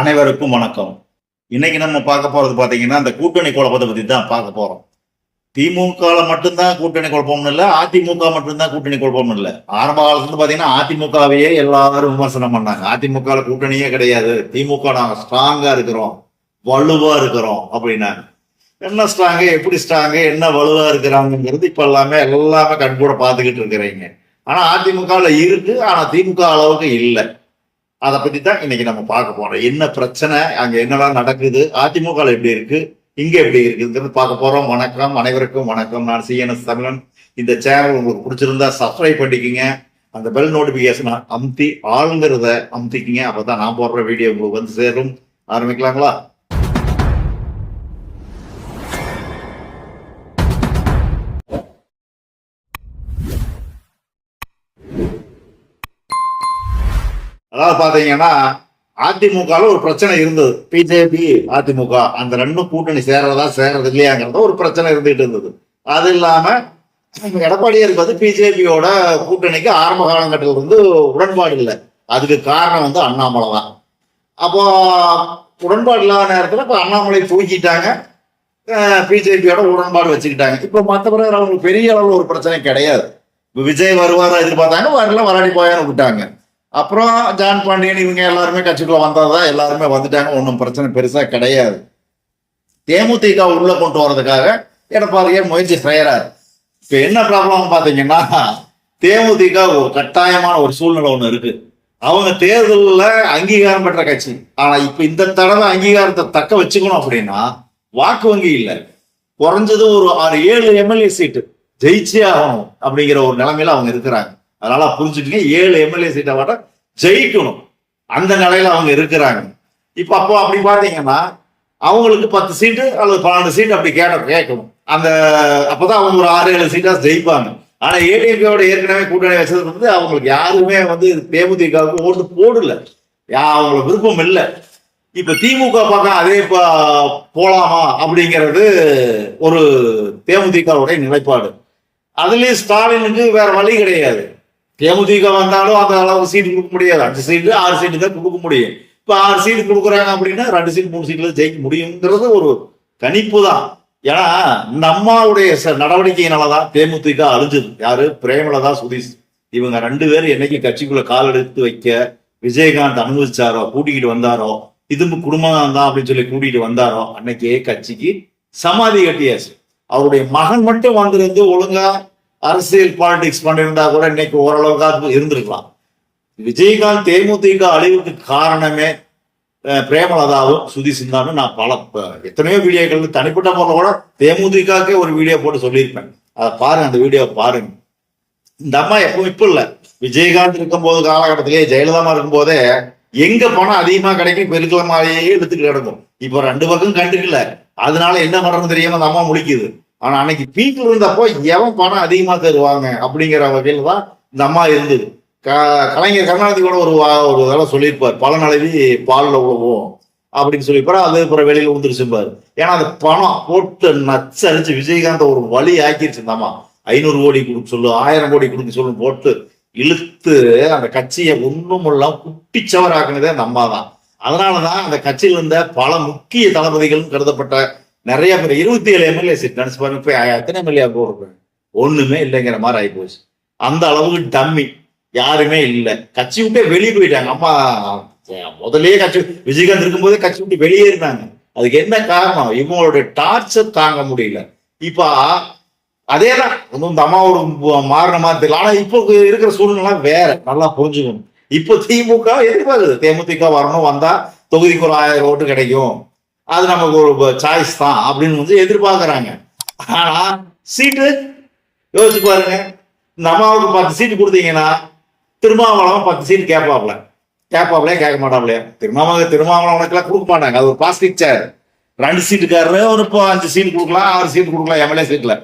அனைவருக்கும் வணக்கம். இன்னைக்கு நம்ம பார்க்க போறது பாத்தீங்கன்னா இந்த கூட்டணி குழப்பத்தை பத்தி தான் பார்க்க போறோம். திமுகவில் மட்டும்தான் கூட்டணி குழப்பம்னு இல்லை அதிமுக மட்டும்தான் கூட்டணி குழப்பம்னு இல்லை. ஆரம்ப காலத்துல பாத்தீங்கன்னா அதிமுகவையே எல்லாரும் விமர்சனம் பண்ணாங்க. அதிமுக கூட்டணியே கிடையாது. திமுக நாங்க ஸ்ட்ராங்கா இருக்கிறோம். வலுவா இருக்கிறோம் அப்படின்னாங்க. என்ன ஸ்ட்ராங்கு எப்படி ஸ்ட்ராங்கு என்ன வலுவா இருக்கிறாங்கிறது இப்ப எல்லாமே எல்லாமே கண்கூட பார்த்துக்கிட்டு இருக்கிறீங்க. ஆனா அதிமுகவில் இருக்கு ஆனா திமுக அளவுக்கு இல்லை. அதை பத்தி தான் இன்னைக்கு நம்ம பார்க்க போறோம். என்ன பிரச்சனை? அங்க என்னெல்லாம் நடக்குது? அதிமுக எப்படி இருக்கு? இங்க எப்படி இருக்குங்கிறது பார்க்க போறோம். வணக்கம். அனைவருக்கும் வணக்கம். நான் சிஎன்எஸ் தமிழன். இந்த சேனல் உங்களுக்கு பிடிச்சிருந்தா சப்ஸ்கிரைப் பண்ணிக்கிங்க. அந்த பெல் நோட்டிபிகேஷன் அமுத்தி ஆளுங்கிறத அமுத்திக்கிங்க. அப்பதான் நான் போடுற வீடியோ உங்களுக்கு வந்து சேரும். ஆரம்பிக்கலாங்களா? அதாவது பாத்தீங்கன்னா அதிமுகல ஒரு பிரச்சனை இருந்தது. பிஜேபி. அதிமுக அந்த ரெண்டும் கூட்டணி சேர்றதா சேர்றது இல்லையாங்கிறத ஒரு பிரச்சனை இருந்துகிட்டு இருந்தது. அது இல்லாம எடப்பாடியாருக்கு வந்து பிஜேபியோட கூட்டணிக்கு ஆரம்ப காலகட்டத்தில் இருந்து உடன்பாடு இல்லை. அதுக்கு காரணம் வந்து அண்ணாமலை தான். அப்போ உடன்பாடு இல்லாத நேரத்தில் இப்போ அண்ணாமலை தூக்கிட்டாங்க. பிஜேபியோட உடன்பாடு வச்சுக்கிட்டாங்க. இப்போ மற்றபடி அவங்களுக்கு பெரிய அளவில் ஒரு பிரச்சனை கிடையாது. இப்போ விஜய் வருவாரா எதிர்பார்த்தாங்க வரல வராடி போயான்னு விட்டாங்க. அப்புறம் ஜான் பாண்டியன் இவங்க எல்லாருமே கட்சிக்குள்ள வந்ததான் எல்லாருமே வந்துட்டாங்க. ஒன்றும் பிரச்சனை பெருசா கிடையாது. தேமுதிக உள்ள கொண்டு வர்றதுக்காக எடப்பாடியே முயற்சி செய்யறாரு. இப்ப என்ன ப்ராப்ளம் பாத்தீங்கன்னா தேமுதிக ஒரு கட்டாயமான ஒரு சூழ்நிலை ஒண்ணு இருக்கு. அவங்க தேர்தலில் அங்கீகாரம் பெற்ற கட்சி. ஆனா இப்ப இந்த தடவை அங்கீகாரத்தை தக்க வச்சுக்கணும் அப்படின்னா வாக்கு வங்கி இல்லை. குறைஞ்சது ஒரு ஆறு ஏழு எம்எல்ஏ சீட்டு ஜெயிச்சே ஆகணும் அப்படிங்கிற ஒரு நிலைமையில அவங்க இருக்கிறாங்க. அதனால புரிஞ்சுக்கங்க. ஏழு எம்எல்ஏ சீட்டை வர ஜெயிக்கணும். அந்த நிலையில அவங்க இருக்கிறாங்க. இப்ப அப்போ அப்படி பாத்தீங்கன்னா அவங்களுக்கு பத்து சீட்டு அல்லது பன்னெண்டு சீட்டு அப்படி கேட்ட கேட்கணும். அந்த அப்பதான் அவங்க ஒரு ஆறு ஏழு சீட்டா ஜெயிப்பாங்க. ஆனா ஏடிஎம்கேவோட ஏற்கனவே கூட்டணி வச்சது வந்து அவங்களுக்கு யாருமே வந்து தேமுதிகவுக்கு ஓட்டு போடல. யா அவங்களுக்கு விருப்பம் இல்லை. இப்ப திமுக பக்கம் அதே போலாமா அப்படிங்கிறது ஒரு தேமுதிகவுடைய நிலைப்பாடு. அதுலயும் ஸ்டாலினுக்கு வேற வழி கிடையாது. தேமுதிக வந்தாலும் அந்த அளவுக்கு சீட்டு கொடுக்க முடியாது. அஞ்சு சீட்டு ஆறு சீட்டு தான் கொடுக்க முடியும். இப்போ ஆறு சீட்டு கொடுக்குறாங்க அப்படின்னா ரெண்டு சீட் மூணு சீட்டில் ஜெயிக்க முடியுங்கிறது ஒரு கணிப்பு தான். ஏன்னா இந்த அம்மாவுடைய ச- தேமுதிக அழிஞ்சது. யாரு? பிரேமலதா சுதீஷ். இவங்க ரெண்டு பேரும் என்னைக்கு கட்சிக்குள்ள கால் எடுத்து வைக்க விஜயகாந்த் அனுமதிச்சாரோ கூட்டிக்கிட்டு வந்தாரோ இதும்பு குடும்பம் தான் அப்படின்னு சொல்லி கூட்டிகிட்டு வந்தாரோ அன்னைக்கே கட்சிக்கு சமாதி கட்டியாச்சு. அவருடைய மகன் மட்டும் வந்திருந்து ஒழுங்கா அரசியல் பாலிடிக்ஸ் பண்ணியிருந்தா கூட இன்னைக்கு ஓரளவுக்கு இருந்திருக்கலாம். விஜயகாந்த் தேமுதிக அழிவுக்கு காரணமே பிரேமலதாவும் சுதி சிந்தான்னு நான் பல எத்தனையோ வீடியோக்கள் தனிப்பட்ட முறையில் கூட தேமுதிகாக்கே ஒரு வீடியோ போட்டு சொல்லியிருப்பேன். அதை பாருங்க அந்த வீடியோ பாருங்க. இந்த அம்மா எப்பவும் இப்ப இல்லை. விஜயகாந்த் இருக்கும்போது காலகட்டத்திலேயே இருக்கும் இருக்கும்போதே எங்க பணம் அதிகமா கிடைக்கும் இப்ப இருக்கிற மாதிரியே எடுத்துக்கிட்டு கிடக்கும் இப்போ ரெண்டு பக்கம் கண்டுக்கல. அதனால என்ன பண்றதுன்னு தெரியாம அந்த அம்மா முடிக்குது ஆனா அன்னைக்கு பீக்கில் இருந்தப்போ எவன் பணம் அதிகமா தருவாங்க அப்படிங்கிற வகையில தான் இந்த அம்மா இருந்தது. க- கலைஞர் கருணாநிதி கூட ஒரு ஒரு தடவை சொல்லியிருப்பார் பல அளவி பால்ல உழவும் அப்படின்னு சொல்லியிருப்பாரு. அது அப்புறம் வெளியில உந்துருச்சுப்பாரு ஏன்னா அந்த பணம் போட்டு நச்சரிச்சு விஜயகாந்த் ஒரு வழி ஆக்கிருச்சு இந்த அம்மா. ஐநூறு கோடி கொடுக்க சொல்லு ஆயிரம் கோடி கொடுக்க சொல்லு போட்டு இழுத்து அந்த கட்சியை ஒண்ணும் இல்லாம குட்டிச்சவர் ஆக்குனதே அந்த அம்மா தான். அதனாலதான் அந்த கட்சியில் இருந்த பல முக்கிய தளபதிகளும் கருதப்பட்ட நிறைய பேர் இருபத்தி ஏழு எம்எல்ஏ சீட் நினைச்சு பாருங்க இப்ப எத்தனை எம்எல்ஏ போடுறேன் ஒண்ணுமே இல்லைங்கிற மாதிரி ஆகி போச்சு. அந்த அளவுக்கு டம்மி. யாருமே இல்லை. கட்சி விட்டே வெளியே போயிட்டாங்க. அம்மா முதலே கட்சி விஜயகாந்த் இருக்கும்போதே கட்சி விட்டு வெளியேறினாங்க அதுக்கு என்ன காரணம்? இவங்களுடைய டார்ச்சர் தாங்க முடியல. இப்போ அதேதான். ஒன்றும் இந்த அம்மா ஒரு மாறின மாதிரி தெரியல. ஆனா இப்போ இருக்கிற சூழ்நிலை வேற. நல்லா புரிஞ்சுக்கணும். இப்போ திமுக எதிர்பார்க்குது தேமுதிக வரணும் வந்தா தொகுதிக்கு ஒரு ஆயிரம் ஓட்டு கிடைக்கும். அது நமக்கு ஒரு சாய்ஸ் தான் அப்படின்னு வந்து எதிர்பார்க்குறாங்க. ஆனால் சீட்டு யோசிச்சு பாருங்க. இந்த அம்மாவுக்கு பத்து சீட்டு கொடுத்தீங்கன்னா திருமாவளவன் பத்து சீட்டு கேட்பாப்ல கேட்பாப்லையா கேட்க மாட்டாப்லையா திருமாவளவன் திருமாவளவனுக்கெல்லாம் கொடுக்க மாட்டாங்க. அது ஒரு பாசிட்டிவ் சேர் ரெண்டு சீட்டுக்காரரு ஒரு இப்போ அஞ்சு சீட் கொடுக்கலாம் ஆறு சீட் கொடுக்கலாம் எம்எல்ஏ சீட்டில்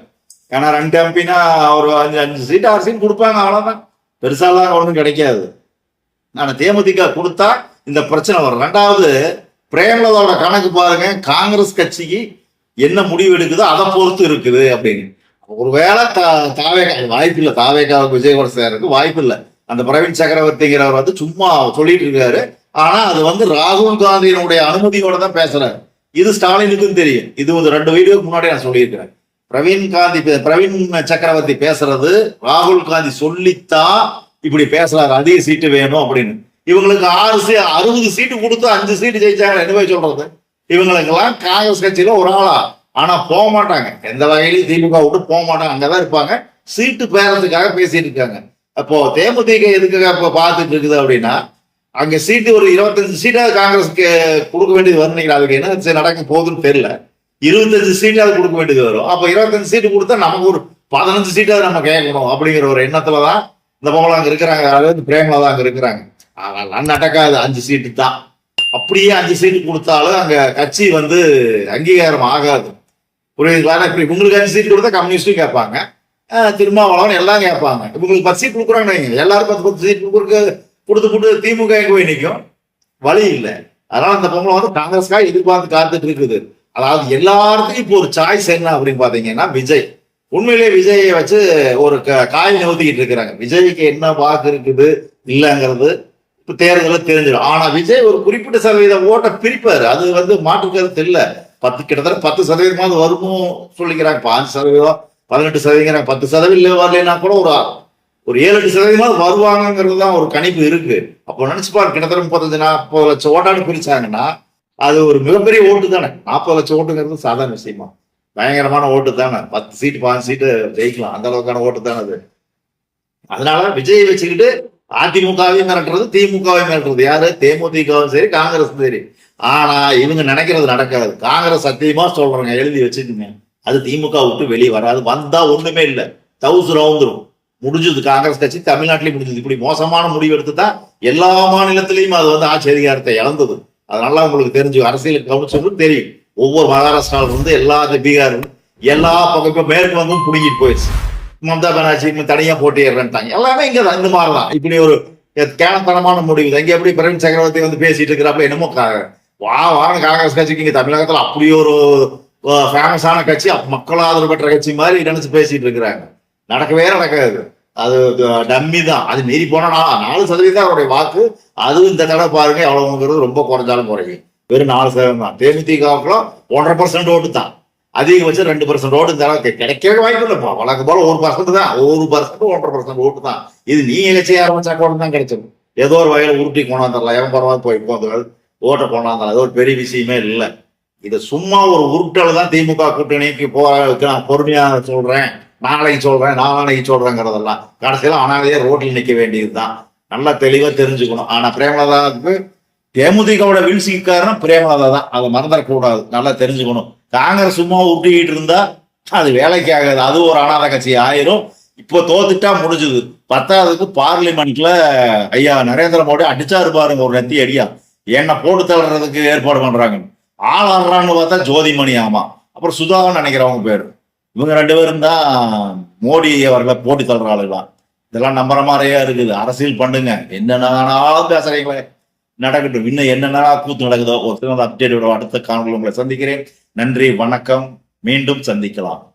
ஏன்னா ரெண்டு எம்பினா ஒரு அஞ்சு அஞ்சு சீட் ஆறு சீட் கொடுப்பாங்க அவ்வளோதான் பெருசாலாம் ஒன்றும் கிடைக்காது. ஆனால் தேமுதிக கொடுத்தா இந்த பிரச்சனை வரும். ரெண்டாவது பிரேமலதாவோட கணக்கு பாருங்க காங்கிரஸ் கட்சிக்கு என்ன முடிவு எடுக்குதோ அதை பொறுத்து இருக்குது அப்படின்னு. ஒருவேளை தா- தாவேகா வாய்ப்பு இல்லை. தாவேகாவுக்கு விஜயகுமார் சாருக்கு வாய்ப்பு இல்லை. அந்த பிரவீன் சக்கரவர்த்திங்கிறவர் வந்து சும்மா சொல்லிட்டு இருக்காரு. ஆனா அது வந்து ராகுல் காந்தியினுடைய அனுமதியோட தான் பேசுறாரு. இது ஸ்டாலினுக்கும் தெரியும். இது ஒரு ரெண்டு வீடியோக்கு முன்னாடி நான் சொல்லியிருக்கிறேன். பிரவீன் காந்தி பிரவீன் சக்கரவர்த்தி பேசுறது ராகுல் காந்தி சொல்லித்தான் இப்படி பேசுறாரு. அதிக சீட்டு வேணும் அப்படின்னு. இவங்களுக்கு ஆறு சீ அறுபது சீட்டு கொடுத்து அஞ்சு சீட்டு ஜெயிச்சாங்க என்ன போய் சொல்றது? இவங்களுக்கெல்லாம் காங்கிரஸ் கட்சியில ஒரு ஆளா. ஆனா போக மாட்டாங்க. எந்த வகையிலையும் திமுக விட்டு போக மாட்டாங்க. அங்கதான் இருப்பாங்க. சீட்டு பேரத்துக்காக பேசிட்டு இருக்காங்க. அப்போ தேமுதிக எதுக்காக இப்ப பார்த்துட்டு இருக்குது அப்படின்னா அங்க சீட்டு ஒரு இருபத்தஞ்சு சீட்டாவது காங்கிரஸ்க்கு கொடுக்க வேண்டியது வரும் நினைக்கிறேன். அதுக்கு என்ன சரி நடக்க போகுதுன்னு தெரியல. இருபத்தஞ்சு சீட்டாவது கொடுக்க வேண்டியது வரும். அப்ப இருபத்தஞ்சு சீட்டு கொடுத்தா நமக்கு ஒரு பதினஞ்சு சீட்டாவது நம்ம கேட்கணும் அப்படிங்கிற ஒரு எண்ணத்துலதான் இந்த பொங்கலாம் அங்க இருக்கிறாங்க. அதாவது பிரேமலா தான் அங்க இருக்கிறாங்க. அதெல்லாம் நடக்காது. அஞ்சு சீட்டு தான். அப்படியே அஞ்சு சீட்டு கொடுத்தாலும் அங்க கட்சி வந்து அங்கீகாரம் ஆகாது. புரியுதுங்களா இப்படி உங்களுக்கு இவங்களுக்கு அஞ்சு சீட்டு கொடுத்தா கம்யூனிஸ்டும் கேட்பாங்க. திருமாவளவன் எல்லாம் கேட்பாங்க. இவங்களுக்கு பத்து சீட் கொடுக்குறாங்கன்னு வைங்க. எல்லாரும் பத்து பத்து சீட் கொடுக்க கொடுத்து கொடுத்து திமுக எங்க போய் நிற்கும் வழி இல்லை. அதனால அந்த பொம்பளை வந்து காங்கிரஸ்க்காக எதிர்பார்த்து காத்துட்டு இருக்குது. அதாவது எல்லாத்துக்கும் இப்போ ஒரு சாய்ஸ் என்ன அப்படின்னு பாத்தீங்கன்னா விஜய். உண்மையிலேயே விஜயை வச்சு ஒரு க- காய் நவுத்திக்கிட்டு இருக்கிறாங்க. விஜய்க்கு என்ன வாக்கு இருக்குது இல்லைங்கிறது தேர்தலில் தெரிஞ்சிடும். ஆனா விஜய் ஒரு குறிப்பிட்ட சதவீத ஓட்டை பிரிப்பாரு. அது வந்து மாற்றுக்கிறது கருத்து பத்து கிட்டத்தட்ட பத்து சதவீதமாவது வருமோ சொல்லிக்கிறாங்க. பாஞ்சு சதவீதம் பதினெட்டு சதவீதம் பத்து சதவீதம் வரலன்னா கூட ஒரு ஒரு ஏழு எட்டு சதவீதமாவது வருவாங்கங்கிறது தான் ஒரு கணிப்பு இருக்கு. அப்போ நினைச்சு கிட்டத்தட்ட முப்பத்தஞ்சு நாற்பது லட்சம் ஓட்டான்னு பிரிச்சாங்கன்னா அது ஒரு மிகப்பெரிய ஓட்டு தானே. நாற்பது லட்சம் ஓட்டுங்கிறது சாதாரண விஷயமா. பயங்கரமான ஓட்டு தானே. பத்து சீட்டு பாஞ்சு சீட்டு ஜெயிக்கலாம். அந்த அளவுக்கான ஓட்டு தானே அது. அதனால விஜய் வச்சுக்கிட்டு அதிமுகவையும் மிரட்டுறது திமுகவையும் மிரட்டுறது. யாரு? தேமுதிகவும் சரி காங்கிரஸும் சரி. ஆனா இவங்க நினைக்கிறது நடக்காது. காங்கிரஸ் சத்தியமா சொல்றாங்க எழுதி வச்சுக்கோங்க. அது திமுக விட்டு வெளியே வராது. வந்தா ஒண்ணுமே இல்லை. தவுசு ரவுந்துரும். முடிஞ்சது காங்கிரஸ் கட்சி தமிழ்நாட்டிலேயும் முடிஞ்சது. இப்படி மோசமான முடிவு எடுத்து தான் எல்லா மாநிலத்திலையும் அது வந்து ஆட்சி அதிகாரத்தை இழந்தது. அதனால உங்களுக்கு தெரிஞ்சு அரசியல் கவனிச்சவங்களுக்கு தெரியும். ஒவ்வொரு மகாராஷ்டிராவிலிருந்து எல்லா பீகாரும் எல்லா பக்கம் மேற்கு வந்தும் பிடிங்கிட்டு போயிடுச்சு. மம்தா பானர்ஜி தனியா போட்டிடுறேன்ட்டாங்க எல்லாமே இங்க தான் இந்த மாதிரி தான் இப்படி ஒரு கேனத்தனமான முடிவு. தான். இங்க எப்படி பிரவீன் சக்கரவர்த்தி வந்து பேசிட்டு இருக்கிறப்ப என்னமோ வா வாங்க காங்கிரஸ் கட்சிக்கு இங்க தமிழகத்துல அப்படி ஒரு ஃபேமஸான கட்சி மக்கள் ஆதரவு பெற்ற கட்சி மாதிரி நினைச்சு பேசிட்டு இருக்கிறாங்க. நடக்கவே நடக்காது. அது டம்மி தான். அது மீறி போனா நாலு சதவீதம் அவருடைய வாக்கு. அதுவும் இந்த தடவை பாருங்க எவ்வளவுங்கிறது ரொம்ப குறைஞ்சாலும் குறையும். வெறும் நாலு சதவீதம் தான். தேமுதிகவுக்குலாம் ஒன்றரை பர்சன்ட் ஓட்டு தான். அதிகபட்சம் ரெண்டு பர்சன்ட் ஓட்டு இந்த அளவுக்கு கிடைக்கவே வாய்ப்பு இல்லைப்பா வழக்கு போல ஒரு பர்சன்ட் தான். ஒரு பர்சன்ட் ஒன்றரை பர்சன்ட் ஓட்டு தான். இது நீங்க கட்சி ஆரம்பிச்சா கூட தான் கிடைச்சது. ஏதோ ஒரு வகையில் உருட்டி கொண்டாந்துடலாம் எவன் பரவாயில்ல போய் இப்போ ஓட்டை கொண்டாந்துடலாம் அது ஒரு பெரிய விஷயமே இல்லை. இது சும்மா ஒரு உருட்டல் தான் திமுக கூட்டணிக்கு போற நான் பொறுமையா சொல்றேன். நாளைக்கு சொல்றேன் நாளைக்கு சொல்றேங்கிறதெல்லாம். கடைசியில் அனாதையே ரோட்டில் நிற்க வேண்டியது தான் நல்லா தெளிவாக தெரிஞ்சுக்கணும். ஆனால் பிரேமலதாவுக்கு தேமுதிகவோட வீழ்ச்சிக்கு காரணம் பிரேமலதா தான் அதை மறந்துடக்கூடாது நல்லா தெரிஞ்சுக்கணும். காங்கிரஸ் சும்மா உருட்டிக்கிட்டு இருந்தா அது வேலைக்கு ஆகாது. அது ஒரு அனாதை கட்சி ஆயிரும். இப்போ தோத்துட்டா முடிஞ்சுது. பத்தாவதுக்கு பார்லிமெண்ட்ல ஐயா நரேந்திர மோடி அடிச்சாரு பாருங்க ஒரு நெத்தி அடியா. என்ன போட்டு தள்ளுறதுக்கு ஏற்பாடு பண்றாங்க. ஆள் ஆடுறான்னு பார்த்தா ஜோதிமணி ஆமா. அப்புறம் சுதாகர்னு நினைக்கிறவங்க பேர். இவங்க ரெண்டு பேரும் தான் மோடி அவர்களை போட்டி தள்ளுற ஆளுலாம் இதெல்லாம் நம்புற மாதிரியே இருக்குது. அரசியல் பண்ணுங்க. என்னென்னாலும் பேசுறீங்களே. நடக்கட்டும். இன்னும் என்னென்ன கூத்து நடக்குதோ ஒரு சிறந்த அப்டேட் அடுத்த காணொலி உங்களை சந்திக்கிறேன். நன்றி வணக்கம். மீண்டும் சந்திக்கலாம்.